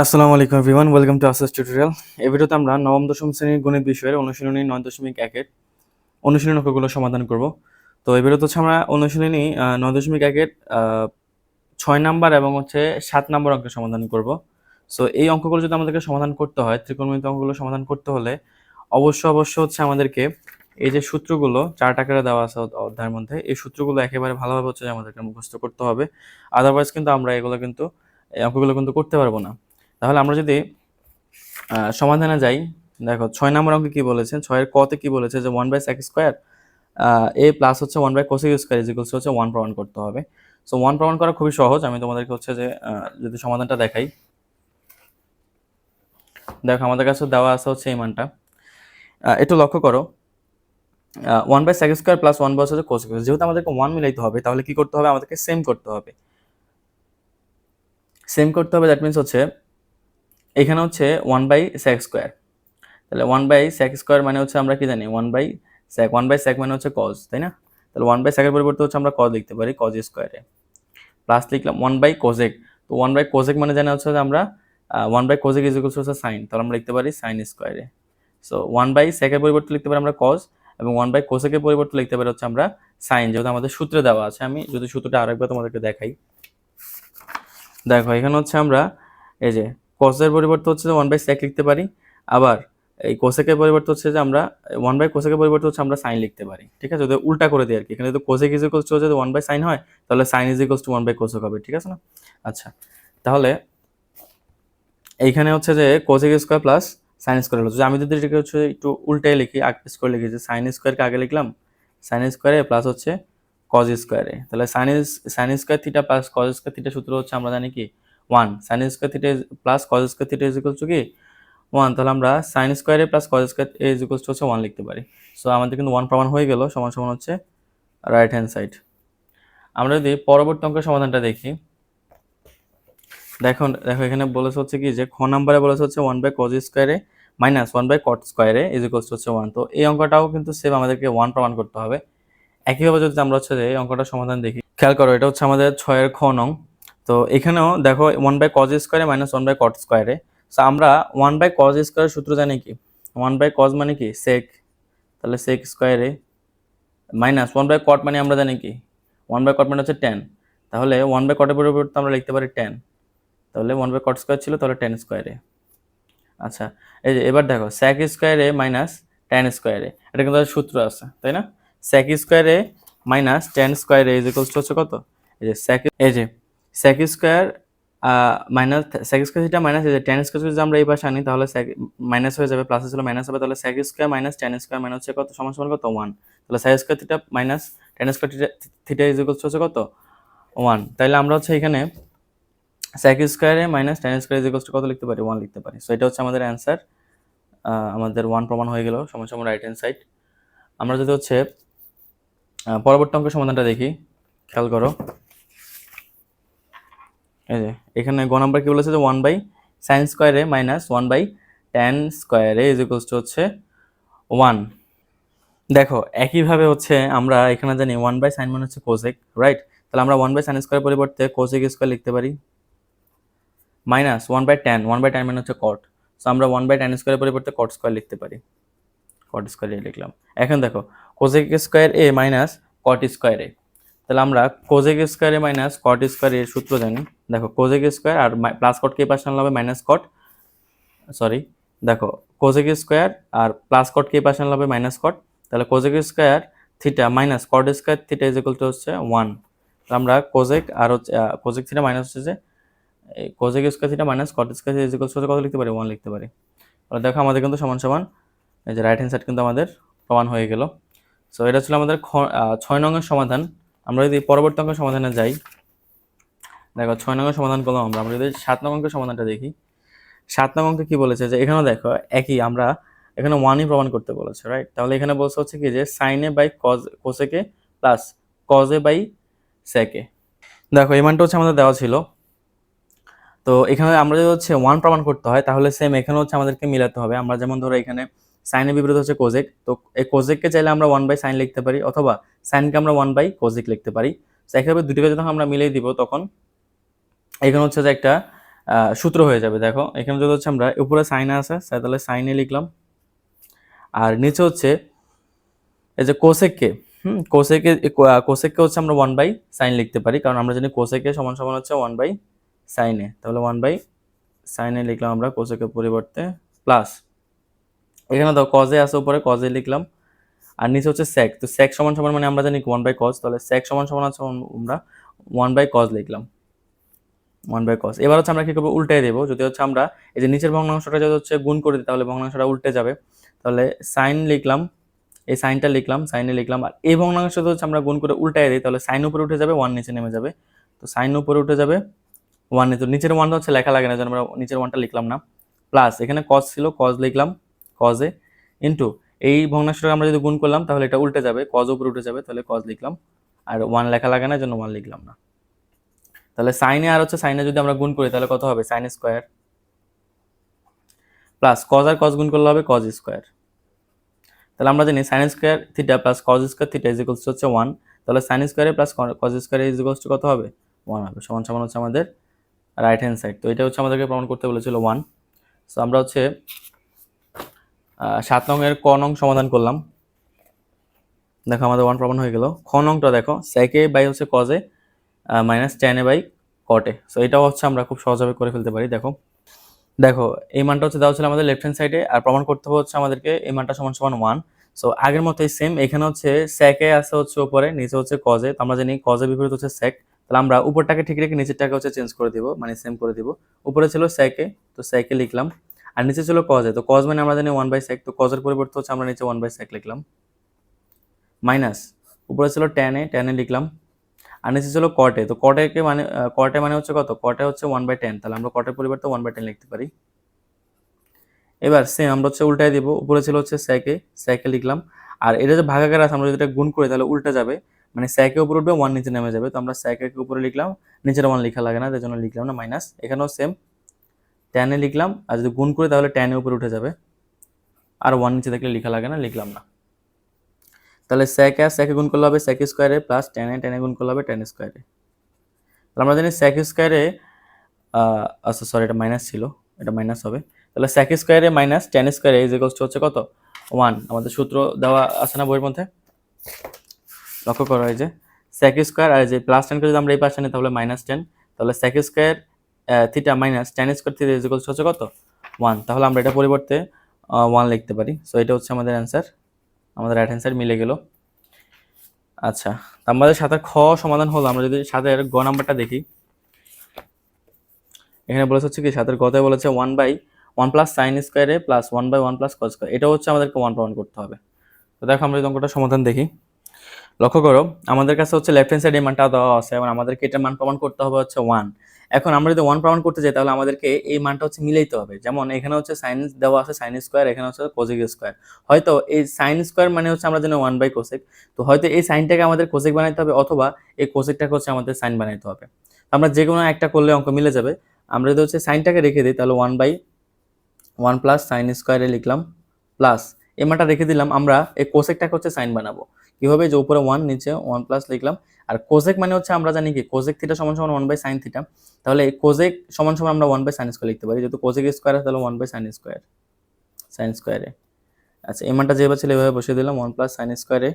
আসসালামু আলাইকুম everyone welcome to আসেস টিউটোরিয়াল এই ভিডিওতে আমরা নবম, দশম শ্রেণির গণিত বিষয়ের অনুশীলনী নয় দশমিক একের অনুশীলনী অঙ্কগুলো সমাধান করব। তো এই ভিডিওতে হচ্ছে আমরা অনুশীলনী নয় দশমিক একের ছয় নাম্বার এবং হচ্ছে সাত নাম্বার অঙ্কের সমাধান করব। সো এই অঙ্কগুলো যদি আমাদেরকে সমাধান করতে হয়, ত্রিকোণমিত অঙ্কগুলো সমাধান করতে হলে অবশ্য অবশ্য হচ্ছে আমাদেরকে এই যে সূত্রগুলো, চার টাকারে দেওয়া আছে অধ্যায়ের মধ্যে, এই সূত্রগুলো একেবারে ভালোভাবে হচ্ছে আমাদেরকে মুখস্থ করতে হবে। আদারওয়াইজ কিন্তু আমরা এগুলো কিন্তু এই অঙ্কগুলো কিন্তু করতে পারব না। তাহলে আমরা যদি সমাধানে যাই, দেখো ছয় নম্বর অঙ্কে কি বলেছে? ছয়ের কতে কি বলেছে? যে one by sec square A plus হচ্ছে one by cosec square is equals হচ্ছে ওয়ান প্রমাণ করতে হবে। সো ওয়ান প্রমাণ করা খুবই সহজ। আমি তোমাদেরকে হচ্ছে যে যদি সমাধানটা দেখাই। দেখো, আমাদের কাছে দেওয়া আছে হচ্ছে এই মানটা। একটু লক্ষ্য করো। One by sec square plus one by হচ্ছে কোসেক যেহেতু আমাদেরকে ওয়ান মিলাইতে হবে, তাহলে কি করতে হবে? আমাদেরকে সেম করতে হবে। সেম করতে হবে দ্যাট মিনস হচ্ছে এখানে হচ্ছে ওয়ান বাই স্যাক স্কোয়ার তাহলে ওয়ান বাই স্যাক স্কোয়ার মানে হচ্ছে আমরা কি জানি one by sec one by sec মানে হচ্ছে কজ তাই না তাহলে ওয়ান বাই স্যাকের পরিবর্তে হচ্ছে আমরা কজ লিখতে পারি কজ স্কোয়ারে প্লাস লিখলাম ওয়ান বাই কোজেক তো ওয়ান বাই কোজেক মানে জানা হচ্ছে যে আমরা one by cosec is equals হচ্ছে সাইন তাহলে আমরা লিখতে পারি সাইন স্কোয়ারে সো ওয়ান বাই স্যাকের পরিবর্তে লিখতে পারি আমরা কজ এবং ওয়ান বাই কোসেকের পরিবর্তে লিখতে পারি হচ্ছে আমরা সাইন যেহেতু আমাদের সূত্রে দেওয়া আছে আমি যদি সূত্রটা আরেকবার তোমাদেরকে দেখাই দেখো এখানে হচ্ছে আমরা এই যে কসের পরিবর্তে হচ্ছে যে ওয়ান বাই স্যাক লিখতে পারি। আবার এই কোসেকের পরিবর্তে হচ্ছে যে আমরা ওয়ান বাই কোসেকের পরিবর্তে হচ্ছে আমরা সাইন লিখতে পারি, ঠিক আছে? যদি উল্টা করে দিই আর কি। এখানে যদি কোসেক ইজ ইকুয়ালস টু যদি ওয়ান বাই সাইন হয়, তাহলে sine is equals to one by cosec হবে, ঠিক আছে না? আচ্ছা তাহলে এইখানে হচ্ছে যে cosec square plus sine square হলো। আমি যদি এটাকে হচ্ছে একটু উল্টাই লিখি, আগ স্কোয়ার লিখি, যে সাইন স্কোয়ারকে আগে লিখলাম সাইন স্কোয়ারে প্লাস হচ্ছে কজ স্কোয়ারে তাহলে sine sine square theta plus cos square theta সূত্র হচ্ছে আমরা জানি কি? One. Sine square theta plus cos square theta is equals to কি? ওয়ান। তাহলে আমরা সাইন স্কোয়ারে plus cos square is equals to হচ্ছে ওয়ান লিখতে পারি। সো আমাদের কিন্তু ওয়ান প্রমাণ হয়ে গেল, সমান সমান হচ্ছে রাইট হ্যান্ড সাইড আমরা যদি পরবর্তী অঙ্কের সমাধানটা দেখি দেখো দেখো এখানে বলেছে হচ্ছে কি যে খ নাম্বারে বলেছে হচ্ছে ওয়ান বাই কজ স্কোয়ারে মাইনাস ওয়ান বাই কট স্কোয়ারে ইজ ইকুয়ালস হচ্ছে ওয়ান তো এই অঙ্কটাও কিন্তু সেম আমাদেরকে ওয়ান প্রমাণ করতে হবে। একইভাবে যদি আমরা হচ্ছে যে এই অঙ্কটার সমাধান দেখি, খেয়াল করো এটা হচ্ছে আমাদের ছয়ের খ নং। তো এখানেও দেখো ওয়ান বাই কজ স্কোয়ারে মাইনাস ওয়ান বাই কট স্কোয়ারে সো আমরা ওয়ান বাই কজ স্কোয়ারের সূত্র জানি কি? ওয়ান বাই কজ মানে কি? সেক তাহলে সেক স্কোয়ারে মাইনাস ওয়ান বাই কট মানে আমরা জানি কি? ওয়ান বাই কট মানে হচ্ছে টেন তাহলে ওয়ান বাই কটের পরিবর্তে আমরা লিখতে পারি টেন তাহলে ওয়ান বাই কট স্কোয়ার ছিল, তাহলে টেন স্কোয়ারে আচ্ছা এই যে এবার দেখো স্যাক স্কোয়ারে মাইনাস টেন স্কোয়ারে এটা কিন্তু সূত্র আছে, তাই না? স্যাক স্কোয়ারে মাইনাস টেন স্কোয়ারে ইজ ইকুয়ালস হচ্ছে কত? এই যে স্যাক এই যে sec square minus sec square যেটা মাইনাস টেন স্কোয়ার যদি আমরা এই পাশে আনি, তাহলে স্যাক মাইনাস হয়ে যাবে প্লাস ছিল মাইনাস হবে, তাহলে sec square minus tan square মানে হচ্ছে কত? সমান সমান কত? ওয়ান তাহলে sec square theta minus tan square theta theta is equals হচ্ছে কত? ওয়ান তাহলে আমরা হচ্ছে এখানে স্যাক স্কোয়ারে মাইনাস টেন স্কোয়ার ইজ কত লিখতে পারি? ওয়ান লিখতে পারি। সো এটা হচ্ছে আমাদের অ্যান্সার আমাদের ওয়ান প্রমাণ হয়ে গেল, সমান সমান রাইট হ্যান্ড সাইড আমরা যদি হচ্ছে পরবর্তী অঙ্কের সমাধানটা দেখি। খেয়াল করো। এই যে, এখানে গ নাম্বার কী বলেছে যে ওয়ান বাই সাইন স্কোয়ারে মাইনাস ওয়ান বাই টেন স্কোয়ারে ইজ ইকুয়ালস টু হচ্ছে ওয়ান দেখো, একইভাবে হচ্ছে আমরা এখানে জানি ওয়ান বাই সাইন মানে হচ্ছে কোসেক রাইট তাহলে আমরা ওয়ান বাই সাইন স্কোয়ার পরিবর্তে কোসেক স্কোয়ার লিখতে পারি। Minus one by tan one by tan মানে হচ্ছে কট সো আমরা ওয়ান বাই টেন স্কোয়ারের পরিবর্তে কট স্কোয়ার লিখতে পারি। কট স্কোয়ার লিখলাম। এখন দেখো cosec square A minus cot square A. তাহলে আমরা কোজেক স্কোয়ারে মাইনাস কট স্কোয়ার এর সূত্র জানি। দেখো কোজেক স্কোয়ার আর প্লাস কট কে পাশে আনলে হবে মাইনাস কট সরি দেখো কোজেক স্কোয়ার আর প্লাস কট কে পাশে আনলে হবে মাইনাস কট তাহলে cosec square theta minus cot square theta is equal to হচ্ছে ওয়ান আমরা কোজেক আর হচ্ছে কোজেক থিটা মাইনাস হচ্ছে যে cosec square theta minus cot square is equal to কত লিখতে পারি? ওয়ান লিখতে পারি। তাহলে দেখো আমাদের কিন্তু সমান সমান, এই যে রাইট হ্যান্ড সাইড কিন্তু আমাদের প্রমাণ হয়ে গেল। সো এটা ছিল আমাদের ছয় নঙের সমাধান। আমরা যদি পরবর্তী অঙ্কের সমাধানে যাই, দেখো ছয় নঙের সমাধান করলাম আমরা আমরা যদি সাত নং অঙ্কের সমাধানটা দেখি, সাত নং অঙ্কে কি বলেছে যে এখানেও দেখো একই, আমরা এখানে ওয়ানই প্রমাণ করতে বলেছে রাইট তাহলে এখানে বলছে হচ্ছে কি যে সাইনে বাই কজ কোসেকে প্লাস কজে বাই সেকে দেখো এই মানটা হচ্ছে আমাদের দেওয়া ছিল। তো এখানে আমরা যদি হচ্ছে ওয়ান প্রমাণ করতে হয়, তাহলে সেম এখানে হচ্ছে আমাদেরকে মিলাতে হবে। আমরা যেমন ধরো এখানে সাইনের বিপরীত হচ্ছে কোজেক তো এই কোজেককে চাইলে আমরা ওয়ান বাই সাইন লিখতে পারি, অথবা সাইনকে আমরা ওয়ান বাই কোজেক লিখতে পারি। তো একইভাবে দুটোকে যখন আমরা মিলিয়ে দিব, তখন এখানে হচ্ছে যে একটা সূত্র হয়ে যাবে। দেখো, এখানে যদি হচ্ছে আমরা, উপরে সাইন আছে, তাহলে সাইনে লিখলাম। আর নিচে হচ্ছে, এই যে কোসেককে হুম কোসেকে কোসেককে হচ্ছে আমরা ওয়ান বাই সাইন লিখতে পারি। কারণ আমরা জানি কোসেকে সমান সমান হচ্ছে ওয়ান বাই সাইনে তাহলে ওয়ান বাই সাইনে লিখলাম আমরা কোসেকের পরিবর্তে প্লাস এখানে দেখো কজে আছে উপরে কজে লিখলাম। আর নিচে হচ্ছে স্যাক তো স্যাক সমান সমান মানে আমরা জানি ওয়ান বাই কজ তাহলে স্যাক সমান সমান আছে আমরা ওয়ান বাই কজ লিখলাম। ওয়ান বাই কজ এবার হচ্ছে আমরা কি করব? উল্টে দেবো। যদি হচ্ছে আমরা এই যে নিচের ভগ্নাংশটা যদি হচ্ছে গুণ করে দিই তাহলে ভগ্নাংশটা উল্টে যাবে। তাহলে সাইন লিখলাম, এই সাইনটা লিখলাম সাইনে লিখলাম। আর এই ভগ্নাংশ যদি হচ্ছে আমরা গুণ করে উল্টাই দিই, তাহলে সাইন উপরে উঠে যাবে ওয়ান নিচে নেমে যাবে। তো সাইন উপরে উঠে যাবে ওয়ান নিচে, নিচের ওয়ানটা হচ্ছে লেখা লাগে না, যেন আমরা নিচের ওয়ানটা লিখলাম না। প্লাস এখানে কজ ছিল কজ লিখলাম। কজে ইন্টু এই ভগ্নাংশটা আমরা যদি গুণ করলাম, তাহলে এটা উল্টে যাবে কজ উপরে উঠে যাবে, তাহলে কজ লিখলাম। আর ওয়ান লেখা লাগে না জন্য ওয়ান লিখলাম না। তাহলে সাইনে আর হচ্ছে সাইনে যদি আমরা গুণ করি, তাহলে কত হবে? সাইন স্কোয়ার প্লাস কজ আর কজ গুণ করলে হবে কজ স্কোয়ার তাহলে আমরা জানি sine square theta plus cos square theta is equals হচ্ছে ওয়ান তাহলে সাইন স্কোয়ারে plus cos square is equals কত হবে? ওয়ান হবে। সমান সমান হচ্ছে আমাদের রাইট হ্যান্ড সাইড তো এটা হচ্ছে আমাদেরকে প্রমাণ করতে বলেছিল ওয়ান সো আমরা হচ্ছে সাত নংয়ের ক নং সমাধান করলাম। দেখো আমাদের ওয়ান প্রমাণ হয়ে গেল। খ নংটা দেখো সেকে বাই হচ্ছে কজে মাইনাস টেনে বাই কটে সো এটাও হচ্ছে আমরা খুব সহজভাবে করে ফেলতে পারি, দেখো। দেখো, এই মানটা হচ্ছে দেওয়া ছিল আমাদের লেফট হ্যান্ড সাইডে আর প্রমাণ করতে হবে হচ্ছে আমাদেরকে এই মানটা সমান সমান ওয়ান সো আগের মতোই সেম এখানে হচ্ছে স্যাকে আছে হচ্ছে উপরে, নিচে হচ্ছে কজে তো আমরা জানি কজের বিপরীত হচ্ছে স্যাক তাহলে আমরা উপরটাকে ঠিক রেখে নিচেরটাকে হচ্ছে চেঞ্জ করে দিব মানে সেম করে দিব। উপরে ছিল স্যাকে তো স্যাকে লিখলাম। আর নিচে ছিল কজে তো কজ মানে আমরা জানি ওয়ান বাই স্যাক তো কজের পরিবর্তে হচ্ছে আমরা নিচে ওয়ান বাই স্যাক লিখলাম। মাইনাস উপরে ছিল টেনে টেনে লিখলাম। আর নিচে ছিল কটে তো কটেকে মানে কটে মানে হচ্ছে কত? কটে হচ্ছে ওয়ান বাই টেন তাহলে আমরা কটের পরিবর্তে ওয়ান বাই টেন লিখতে পারি। এবার সেম আমরা হচ্ছে উল্টাই দিব, উপরে ছিল হচ্ছে স্যাকে স্যাকে লিখলাম। আর এটা যে ভাগাকার আছে, আমরা যদি এটা গুণ করি, তাহলে উল্টা যাবে। মানে স্যাকে উপরে উঠবে ওয়ান নিচে নেমে যাবে। তো আমরা স্যাকে উপরে লিখলাম, নিচের ওয়ান লেখা লাগে না, তাই জন্য লিখলাম না মাইনাস এখানেও সেম টেনে লিখলাম, আর যদি গুণ করি তাহলে টেনে উপরে উঠে যাবে। আর ওয়ান নিচে দেখলে লেখা লাগে না, লিখলাম না। তাহলে স্যাকে আর স্যাকে গুণ করলে হবে স্যাক স্কোয়ারে প্লাস টেনে টেনে গুণ করলে হবে টেন স্কোয়ারে তাহলে আমরা জানি স্যাক স্কোয়ারে আচ্ছা সরি এটা মাইনাস ছিল, এটা মাইনাস হবে। তাহলে স্যাক স্কোয়ারে মাইনাস টেন স্কোয়ারে ইজ ইকুয়ালস হচ্ছে কত? ওয়ান আমাদের সূত্র দেওয়া আছে না বইয়ের মধ্যে? লক্ষ্য করো এই যে স্যাক স্কোয়ার আর এই যে প্লাস টেনকে যদি আমরা এই পাশে নিই তাহলে মাইনাস টেন তাহলে sec square theta minus tan square theta is equals হচ্ছে কত? ওয়ান তাহলে আমরা এটা পরিবর্তে ওয়ান লিখতে পারি। সো এটা হচ্ছে আমাদের অ্যান্সার আমাদের রাইট সাইড মিলে গেল। আচ্ছা আমাদের সাথে খ সমাধান হলো। আমরা যদি সাথের গ নাম্বারটা দেখি। এখানে বলেছে হচ্ছে কি, সাথের গতে বলেছে one by one plus sine স্কোয়ারে plus one by one plus cos square এটা হচ্ছে আমাদেরকে ওয়ান প্রমাণ করতে হবে। তো দেখো, আমরা যদি অঙ্কটা সমাধান দেখি। লক্ষ্য করো, আমাদের কাছে হচ্ছে লেফট হ্যান্ড সাইডে মানটা দেওয়া আছে। এবং আমাদেরকে এটার মান প্রমাণ করতে হবে হচ্ছে ওয়ান এখন আমরা যদি ওয়ান প্রমাণ করতে যাই, তাহলে আমাদেরকে এই মানটা হচ্ছে মিলাইতে হবে। যেমন এখানে হচ্ছে সাইন দেওয়া আছে সাইন স্কোয়ার এখানে হচ্ছে কোসেক স্কোয়ার হয়তো এই সাইন স্কোয়ার মানে হচ্ছে আমরা জানি ওয়ান বাই কোসেক তো হয়তো এই সাইনটাকে আমাদের কোসেক বানাইতে হবে, অথবা এই কোসেকটাকে হচ্ছে আমাদের সাইন বানাইতে হবে। আমরা যে কোনো একটা করলে অঙ্ক মিলে যাবে। আমরা যদি হচ্ছে সাইনটাকে রেখে দিই, তাহলে one by one plus sine স্কোয়ারে লিখলাম প্লাস এই মানটা রেখে দিলাম, আমরা এই কোসেকটাকে হচ্ছে সাইন বানাবো। কীভাবে? যে উপরে ওয়ান নিচে ওয়ান প্লাস লিখলাম। আর কোজেক মানে হচ্ছে আমরা জানি কি কোজেক থিটা সমান সমান ওয়ান বাই সাইন থিটা তাহলে কোসেক সমান সমান আমরা ওয়ান বাই সাইন স্কোয়ার লিখতে পারি। যেহেতু কোজেক স্কোয়ার তাহলে one by sine square sine স্কোয়ারে আচ্ছা এই মানটা যেভাবে ছিল এভাবে বসিয়ে দিলাম ওয়ান প্লাস সাইন স্কোয়ারে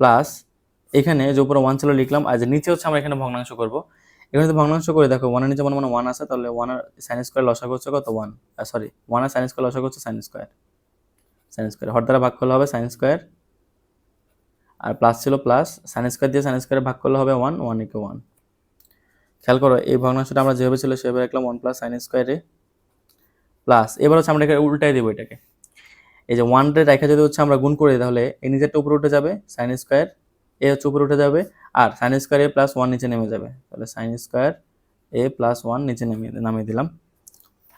প্লাস এখানে যে উপরে ওয়ান ছিল লিখলাম, আর যে নিচে হচ্ছে আমরা এখানে ভগ্নাংশ করব। এখানে যদি ভগ্নাংশ করে, দেখো ওয়ানের নিচে মনে মনে ওয়ান আছে, তাহলে ওয়ান আর সাইন স্কোয়ার লসাগু হচ্ছে কত? ওয়ান সরি ওয়ান আর সাইন স্কোয়ার লসাগু হচ্ছে সাইন স্কোয়ার সাইন স্কোয়ার হর দ্বারা ভাগ করলে হবে সাইন স্কোয়ার আর প্লাস ছিল প্লাস সাইন স্কোয়ার দিয়ে সাইন স্কোয়ারে ভাগ করলে হবে ওয়ান ওয়ান ইকে ওয়ান খেয়াল করো, এই ভগ্নাংশটা আমরা যেভাবে ছিল সেভাবে রাখলাম ওয়ান প্লাস সাইন স্কোয়ারে প্লাস এবার হচ্ছে আমরা এটাকে উল্টাই দেবো এটাকে। এই যে ওয়ান রেখে যদি হচ্ছে আমরা গুণ করি তাহলে এই নিজেরটা উপরে উঠে যাবে সাইন স্কোয়ার এ হচ্ছে উপরে উঠে যাবে, আর সাইন স্কোয়ার এ প্লাস ওয়ান নিচে নেমে যাবে। তাহলে সাইন স্কোয়ার এ প্লাস ওয়ান নিচে নেমে নামিয়ে দিলাম।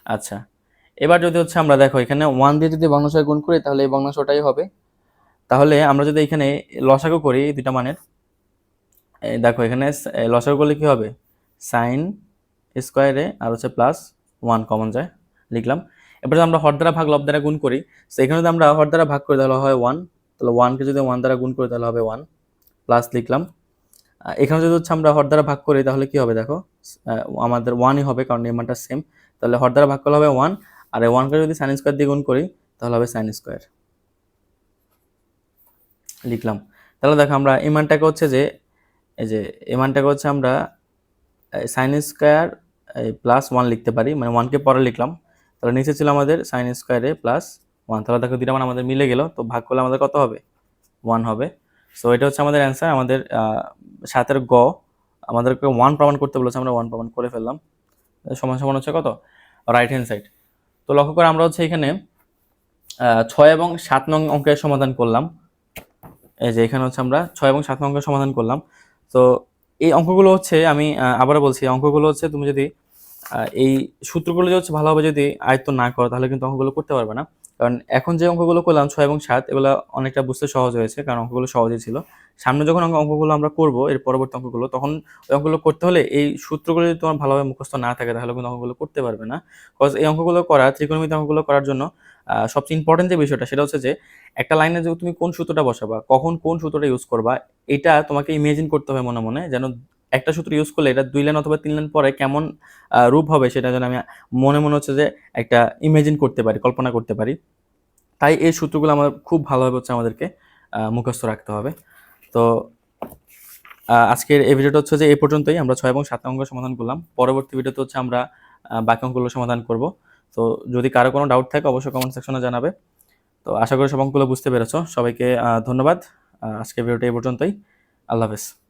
আচ্ছা এবার যদি হচ্ছে আমরা দেখো এখানে ওয়ান দিয়ে যদি ভগ্নাংশে গুণ করি, তাহলে এই ভগ্নাংশটাই হবে। তাহলে আমরা যদি এখানে লসাগু করি দুটা মানের দেখো এখানে স- লসাগু করলে কি হবে? সাইন স্কোয়ারে আর হচ্ছে প্লাস ওয়ান কমন যায়, লিখলাম। এবার আমরা হর দ্বারা ভাগ লব দ্বারা গুণ করি, তো এখানে যদি আমরা হর দ্বারা ভাগ করি তাহলে হয় ওয়ান তাহলে ওয়ানকে যদি ওয়ান দ্বারা গুণ করি তাহলে হবে ওয়ান প্লাস লিখলাম। এখানে যদি হচ্ছে আমরা হর দ্বারা ভাগ করি তাহলে কি হবে দেখো? আমাদের ওয়ানই হবে কারণ এই সেম তাহলে হর দ্বারা ভাগ করলে হবে ওয়ান আর ওয়ানকে যদি সাইন স্কোয়ার দিয়ে গুণ করি তাহলে হবে সাইন স্কোয়ার লিখলাম। তাহলে দেখো আমরা এই মানটাকে হচ্ছে যে, এই যে এই মানটাকে হচ্ছে আমরা সাইন স্কোয়ার প্লাস ওয়ান লিখতে পারি। মানে ওয়ানকে পরে লিখলাম। তাহলে নিচে ছিল আমাদের সাইন স্কোয়ারে প্লাস ওয়ান তাহলে দেখো মান আমাদের মিলে গেল। তো ভাগ করলে আমাদের কত হবে? ওয়ান হবে। সো এটা হচ্ছে আমাদের অ্যান্সার আমাদের সাতের গ, আমাদেরকে ওয়ান প্রমাণ করতে বলেছে। আমরা ওয়ান প্রমাণ করে ফেললাম। সমান সমান হচ্ছে কত? রাইট হ্যান্ড সাইড তো লক্ষ্য করে আমরা হচ্ছে এখানে ছয় এবং সাত নং অঙ্কের সমাধান করলাম। এই যে এখানে হচ্ছে আমরা ছয় এবং সাত অঙ্কের সমাধান করলাম। তো এই অঙ্কগুলো হচ্ছে আমি আবারও বলছি অঙ্কগুলো হচ্ছে তুমি যদি এই সূত্রগুলো যদি হচ্ছে ভালোভাবে যদি আয়ত্ত না করো, তাহলে কিন্তু অঙ্কগুলো করতে পারবে না। কারণ এখন যে অঙ্কগুলো করলাম ছয় এবং সাত, এগুলো অনেকটা বুঝতে সহজ হয়েছে, কারণ অঙ্কগুলো সহজই ছিল। সামনে যখন অঙ্ক- অঙ্কগুলো আমরা করব, এর পরবর্তী অঙ্কগুলো, তখন ওই অঙ্কগুলো করতে হলে এই সূত্রগুলো যদি তোমার ভালোভাবে মুখস্থ না থাকে, তাহলে কিন্তু অঙ্কগুলো করতে পারবে না। বিকজ এই অঙ্কগুলো করা ত্রিকোণমিতি অঙ্কগুলো করার জন্য সবচেয়ে ইম্পর্টেন্ট যে বিষয়টা, সেটা হচ্ছে যে, একটা লাইনে যে তুমি কোন সূত্রটা বসাবা, কখন কোন সূত্রটা ইউজ করবা, এটা তোমাকে ইমেজিন করতে হবে মনে মনে, যেন একটা সূত্র ইউজ করলে এটা দুই লাইন অথবা তিন লাইন পরে কেমন রূপ হবে সেটা যেন আমি মনে মনে হচ্ছে যে একটা ইমেজিন করতে পারি, কল্পনা করতে পারি। তাই এই সূত্রগুলো আমার খুব ভালোভাবে হচ্ছে আমাদেরকে মুখস্থ রাখতে হবে। তো আজকের এই ভিডিওটা হচ্ছে যে এই পর্যন্তই। আমরা ছয় এবং সাত অঙ্ক সমাধান করলাম। পরবর্তী ভিডিওতে হচ্ছে আমরা বাকি অঙ্কগুলো সমাধান করব। তো যদি কারও কোনো ডাউট থাকে অবশ্যই কমেন্ট সেকশনে জানাবে। তো আশা করি সব অঙ্কগুলো বুঝতে পেরেছ। সবাইকে ধন্যবাদ। আজকের ভিডিওটা এই পর্যন্তই। আল্লাহ হাফেজ।